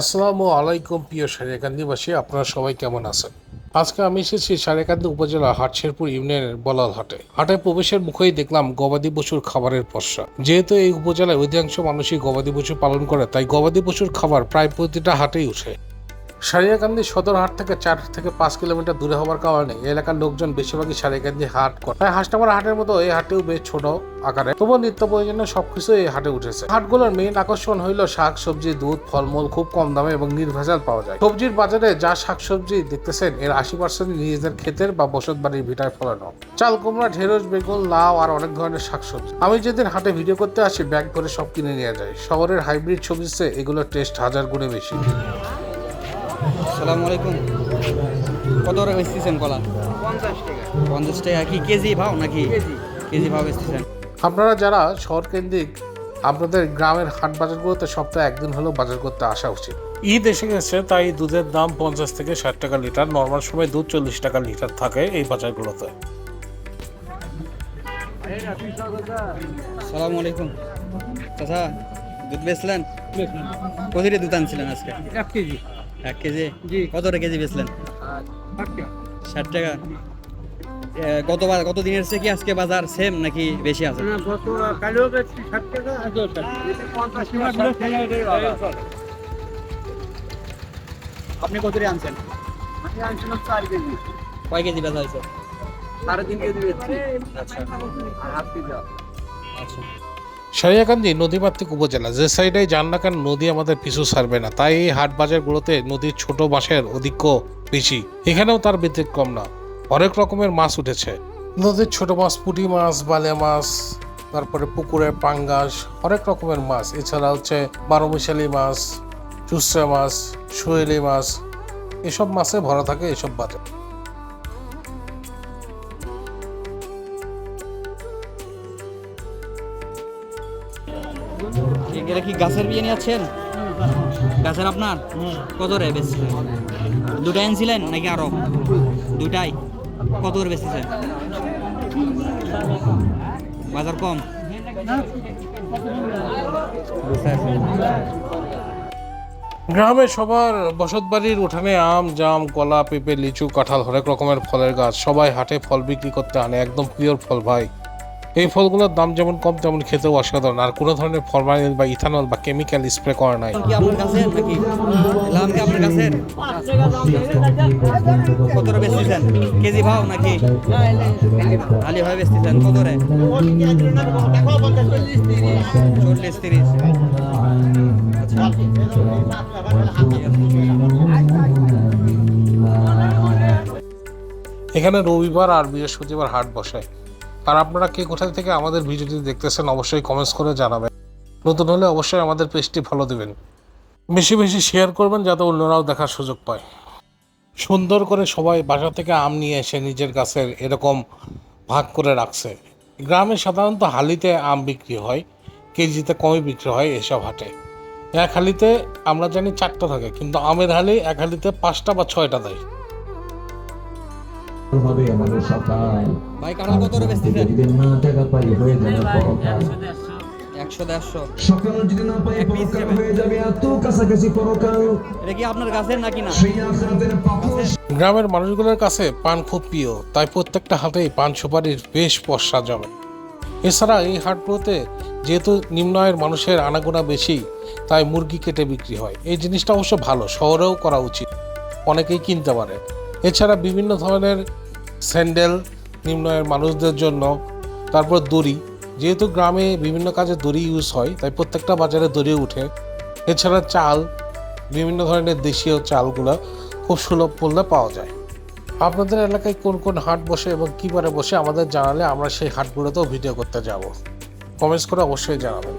আসসালামু আলাইকুম প্রিয় সারেকান্দিবাসী আপনারা সবাই কেমন আছেন? আজকে আমি এসেছি সারেকান্দি উপজেলা হাটশেরপুর ইউনিয়নের বলাল হাটে। হাটে প্রবেশের মুখেই দেখলাম গবাদি পশুর খাবারের পশ্চা। যেহেতু এই উপজেলায় অধিকাংশ মানুষই গবাদি পশু পালন করে, তাই গবাদি পশুর খাবার প্রায় প্রতিটা হাটেই উঠে। সারিয়াকান্দি সদর হাট থেকে চার থেকে পাঁচ কিলোমিটার দূরে হওয়ার কারণে এলাকার লোকজন বেশিরভাগই সারিয়াকান্দি হাট করে। তাই হাঁসটামারা হাটের মতো এই হাটেও বেশ ছোট আকারে। তবুও নিত্য প্রয়োজনীয় সবকিছু এই হাটে উঠেছে। হাটগুলোর মেইন আকর্ষণ হইল শাক, সবজি, দুধ, ফলমূল খুব কম দামে এবং নির্ভেজাল পাওয়া যায়। সবজির বাজারে যা শাক, সবজি দেখতেছেন, এর আশি পার্সেন্ট নিজেদের ক্ষেতের বা বসত বাড়ির ভিটায় ফলানো। চাল, কুমড়া, ঢেঁড়স, বেগুন, লাউ আর অনেক ধরনের শাকসবজি আমি যেদিন হাটে ভিডিও করতে আসি, ব্যাগ ভরে সব কিনে নিয়ে যাই। শহরের হাইব্রিড সবজির চেয়ে এগুলোর টেস্ট হাজার গুণে বেশি। সালামু আলাইকুম। কত করে বেচতেছেন কলা? পঞ্চাশ টাকা। পঞ্চাশ টাকা কি কেজি ভাও নাকি? কেজি কেজি ভাও বেচতেছেন? আপনারা যারা শহর কেন্দ্রিক আপনাদের গ্রামের হাট বাজারগুলোতে সপ্তাহে একদিন হলেও বাজার করতে আসা উচিত। ঈদ এসে গেছে তাই দুধের দাম পঞ্চাশ থেকে ষাট টাকা লিটার। নর্মাল সময় দুধ চল্লিশ টাকা লিটার থাকে এই বাজারগুলোতে। সালামু আলাইকুম। চাচা দুধ বেচলেন? কদিরে দুধ আনছিলেন আজকে? এক কেজি। এক কেজি জি। কত করে কেজি বেচলেন ষাট টাকা। টাকা গতবার গত দিনের চেয়ে কি আজকে বাজার সেম নাকি বেশি আছে টাকা, টাকা। টাকা, টাকা। আপনি কত আনছেন। কয় কেজি বেচা হয়েছে সাড়ে তিন কেজি বেচছি। আচ্ছা আর হাফ কেজি আচ্ছা সারিয়াকান্দি নদীমাতৃক উপজেলা, যে সাইডে যান না কেন নদী আমাদের পিছু ছাড়বে না, তাই এই হাট বাজারগুলোতে নদীর ছোট মাছের অধিক্য বেশি, এখানেও তার ব্যতিক্রম না। অনেক রকমের মাছ উঠেছে। নদীর ছোট মাছ, পুঁটি মাছ, বালে মাছ, তারপরে পুকুরের পাঙ্গাস অনেক রকমের মাছ, এছাড়া হচ্ছে বারোমিশালি মাছ চুসরা মাছ, শোয়েলি মাছ, এসব মাছে ভরা থাকে এসব বাজার। এগুলো কি গাছের বিয়ে নিয়ে যাচ্ছেন? গাছের আপনার? কত রে বেশি দুটাই আনছিলেন নাকি আরও? দুটাই। কত করে বেচতেছেন বাজার কম? গ্রামে সবার বসতবাড়ির উঠানে আম, জাম, কলা, পেঁপে, লিচু, কাঁঠাল হরেক রকমের ফলের গাছ। সবাই হাটে ফল বিক্রি করতে আনে, একদম পিওর ফল ভাই। এই ফলগুলোর দাম যেমন কম তেমন খেতেও অসাধারণ। আর কোনো ধরনের ফরমালিন বা ইথানল বা কেমিক্যাল স্প্রে করা নাই। কেজি ভাও নাকি? আলি ভাই বেচতেছেন কত রে চল্লিশ তিরিশ। এখানে রবিবার আর বৃহস্পতিবার হাট বসে। আর আপনারা কে কোথা থেকে আমাদের ভিডিওটি দেখতেছেন অবশ্যই কমেন্টস করে জানাবেন। নতুন হলে অবশ্যই আমাদের পেজটি ভালো দিবেন। বেশি বেশি শেয়ার করবেন যাতে অন্যরাও দেখার সুযোগ পায়। সুন্দর করে সবাই বাসা থেকে আম নিয়ে এসে নিজের গাছের এরকম ভাগ করে রাখছে। গ্রামে সাধারণত হালিতে আম বিক্রি হয়, কেজিতে কমই বিক্রি হয় এসব হাটে। এক হালিতে আমরা জানি চারটা থাকে, কিন্তু আমের হালি এক হালিতে পাঁচটা বা ছয়টা দেয়। সকাল। ভাই কাঁঠাল কত করে বেচতেছেন যদি না টাকা পাই হয়ে যাবে পরকাল একশো দেড়শো। সকাল যদি না পাই পরকাল হয়ে যাবে এত কাছাকাছি পরকাল এটা কি আপনার গাছের নাকি না? সেই আখরাতের পাপস গ্রামের মানুষগুলোর কাছে পান খুব প্রিয় তাই প্রত্যেকটা হাটেই পান সুপারির বেশ পশ্চা জমে এছাড়া এই হাটগুলোতে যেহেতু নিম্ন আয়ের মানুষের আনাগোনা বেশি তাই মুরগি কেটে বিক্রি হয়। এই জিনিসটা অবশ্য ভালো শহরেও করা উচিত। অনেকেই কিনতে পারে। এছাড়া বিভিন্ন ধরনের স্যান্ডেল নিম্ন আয়ের মানুষদের জন্য, তারপর দড়ি। যেহেতু গ্রামে বিভিন্ন কাজে দড়ি ইউজ হয়, তাই প্রত্যেকটা বাজারে দড়ি উঠে। এছাড়া চাল, বিভিন্ন ধরনের দেশীয় চালগুলো খুব সুলভ মূল্যে পাওয়া যায়। আপনাদের এলাকায় কোন কোন হাট বসে এবং কী বারে বসে আমাদের জানালে আমরা সেই হাটগুলোতেও ভিডিও করতে যাব। কমেন্টস করে অবশ্যই জানাবেন।